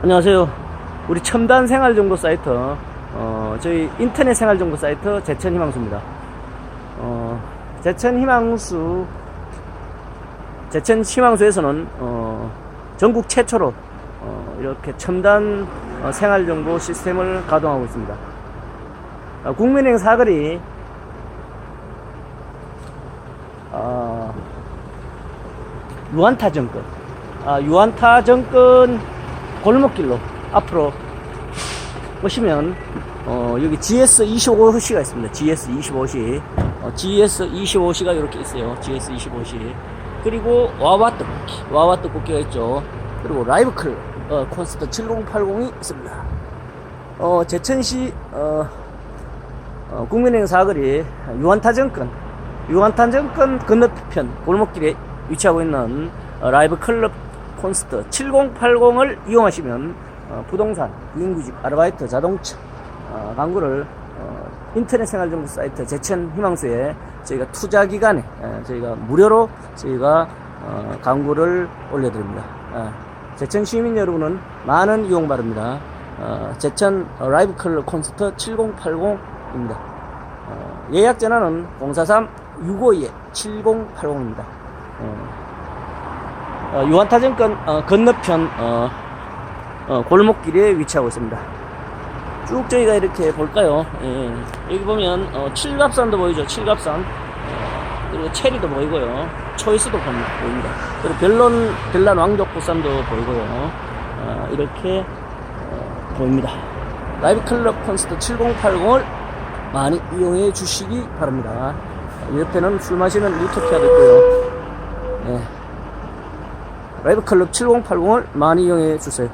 안녕하세요. 우리 첨단 생활 정보 사이트, 어, 저희 인터넷 생활 정보 사이트 제천 희망수입니다. 어, 제천 희망수, 제천 희망수에서는, 어, 전국 최초로, 어, 이렇게 첨단 어, 생활 정보 시스템을 가동하고 있습니다. 어, 국민은행 사거리, 어, 유한타 정권, 아, 유한타 정권 골목길로 앞으로 보시면 어, 여기 GS 25시가 있습니다. GS 25시. 어, GS 25시가 이렇게 있어요. GS 25시. 그리고 와와 떡볶이. 와와 떡볶이가 있죠. 그리고 라이브 클 어, 콘서트 7080이 있습니다. 어, 제천시 어, 어, 국민은행 사거리 유한타 정권 유한타 정권 건너편 골목길에 위치하고 있는 어, 라이브 클럽 콘스트 7080을 이용하시면 어, 부동산, 비인구직, 아르바이트, 자동차 어, 광고를 어, 인터넷 생활정보 사이트 제천 희망수에 저희가 투자 기간에 에, 저희가 무료로 저희가 어, 광고를 올려드립니다. 에, 제천 시민 여러분은 많은 이용 바랍니다. 어, 제천 어, 라이브 클럽 콘서트 7080입니다. 어, 예약 전화는 043-652-7080입니다. 어, 유한타정권 어, 건너편 어, 어, 골목길에 위치하고 있습니다. 쭉 저희가 이렇게 볼까요? 예, 여기 보면 어, 칠갑산도 보이죠? 칠갑산 어, 그리고 체리도 보이고요. 초이스도 보입니다. 그리고 별론 별난 왕족보산도 보이고요. 어, 이렇게 어, 보입니다. 라이브 클럽 콘서트 7080을 많이 이용해 주시기 바랍니다. 옆에는 술 마시는 유토피아도 있고요. 예. 라이브클럽 7080을 많이 이용해 주세요.